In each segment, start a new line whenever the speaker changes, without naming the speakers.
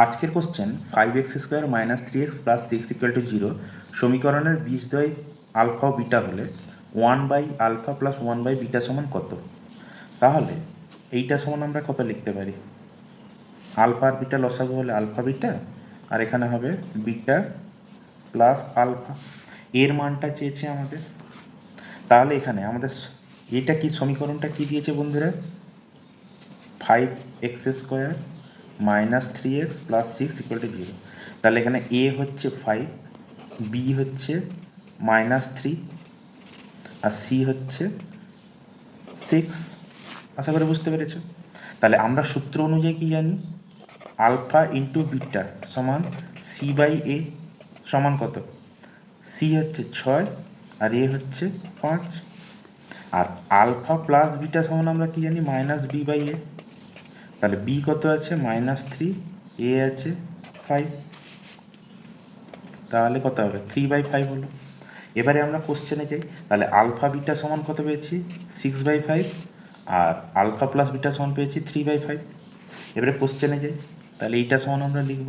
আজকের question five x square minus three x plus six equal to zero সমীকরণের বীজদ্বয় alpha ও beta হলে one by alpha plus one by beta সমান কত? তাহলে এইটা সমান আমরা কত লিখতে পারি? আলফা আর বিটা লসাগু হলে আলফা বিটা আর এখানে হবে বিটা প্লাস আলফা এর মানটা চেয়েছে আমাদের। তাহলে এখানে আমাদের এটা কি সমীকরণটা কি দিয়েছে বন্ধুরা? Five x square minus three x plus six equal to zero তাহলে এখানে এ হচ্ছে ফাইভ বি হচ্ছে মাইনাস থ্রি আর সি হচ্ছে সিক্স আশা করে বুঝতে পেরেছ? তাহলে আমরা সূত্র অনুযায়ী কি জানি? আলফা ইন্টু বিটা সমান সি বাই এ সমান কত? সি হচ্ছে ছয়, আর এ হচ্ছে পাঁচ। আর আলফা প্লাস বিটা সমান আমরা কি জানি? মাইনাস বি বাই এ তাহলে বি কত আছে? মাইনাস থ্রি এ আছে ফাইভ তাহলে কত হবে? থ্রি বাই ফাইভ হলো। এবারে আমরা কোশ্চেনে যাই। তাহলে আলফা বিটা সমান কত পেয়েছি? সিক্স বাই ফাইভ আর আলফা প্লাস বিটা সমান পেয়েছি থ্রি বাই ফাইভ এবারে কোশ্চেনে যাই। তাহলে এইটা সমান আমরা লিখব।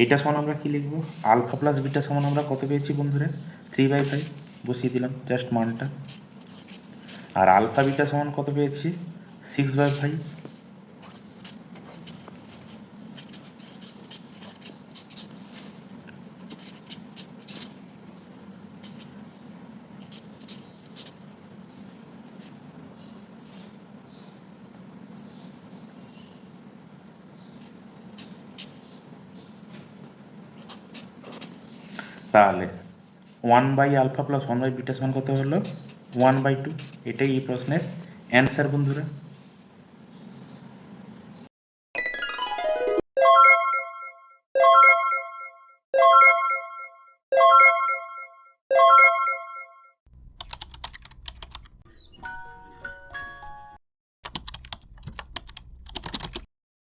এইটা সমান আমরা কি লিখব? আলফা প্লাস বিটা সমান আমরা কত পেয়েছি বন্ধুরা? থ্রি বাই ফাইভ বসিয়ে দিলাম জাস্ট মানটা। আর আলফা বিটা সমান কত পেয়েছি? সিক্স বাই ফাইভ তাহলে one by alpha plus one by beta সমান কত হলো? ওয়ান বাই টু এটাই এই প্রশ্নের অ্যান্সার বন্ধুরা।